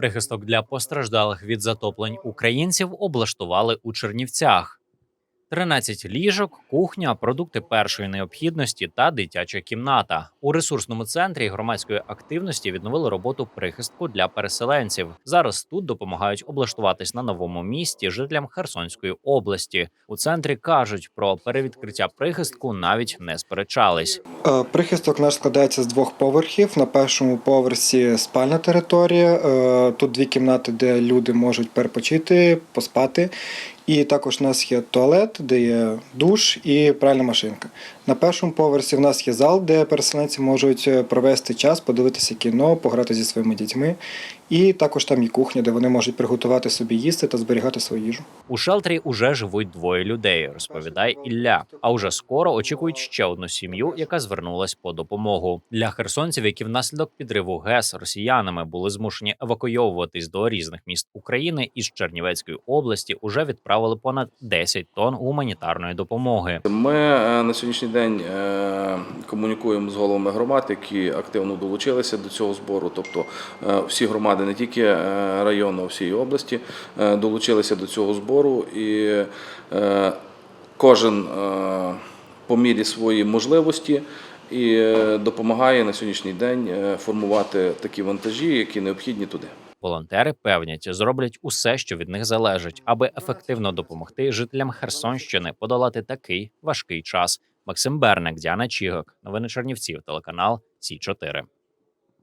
Прихисток для постраждалих від затоплень українців облаштували у Чернівцях. 13 ліжок, кухня, продукти першої необхідності та дитяча кімната. У ресурсному центрі громадської активності відновили роботу прихистку для переселенців. Зараз тут допомагають облаштуватись на новому місті жителям Херсонської області. У центрі кажуть про перевідкриття прихистку навіть не сперечались. Е, Прихисток наш складається з двох поверхів. На першому поверсі спальна територія. Е, Тут дві кімнати, де люди можуть перепочити, поспати. І також в нас є туалет, де є душ і пральна машинка. На першому поверсі в нас є зал, де переселенці можуть провести час, подивитися кіно, пограти зі своїми дітьми. І також там є кухня, де вони можуть приготувати собі їсти та зберігати свою їжу. У шелтері уже живуть двоє людей, розповідає Ілля. А уже скоро очікують ще одну сім'ю, яка звернулась по допомогу для херсонців, які внаслідок підриву ГЕС росіянами були змушені евакуйовуватись до різних міст України із Чернівецької області. Уже відправили понад 10 тонн гуманітарної допомоги. Ми е, на сьогоднішній день е, комунікуємо з головами громад, які активно долучилися до цього збору. Тобто е, всі громади, не тільки е, району, а всієї області, е, долучилися до цього збору, і е, кожен по мірі своєї можливості. І допомагає на сьогоднішній день формувати такі вантажі, які необхідні туди. Волонтери певнять, зроблять усе, що від них залежить, аби ефективно допомогти жителям Херсонщини подолати такий важкий час. Максим Берник, Діана Чігок, новини Чернівців, телеканал Сі 4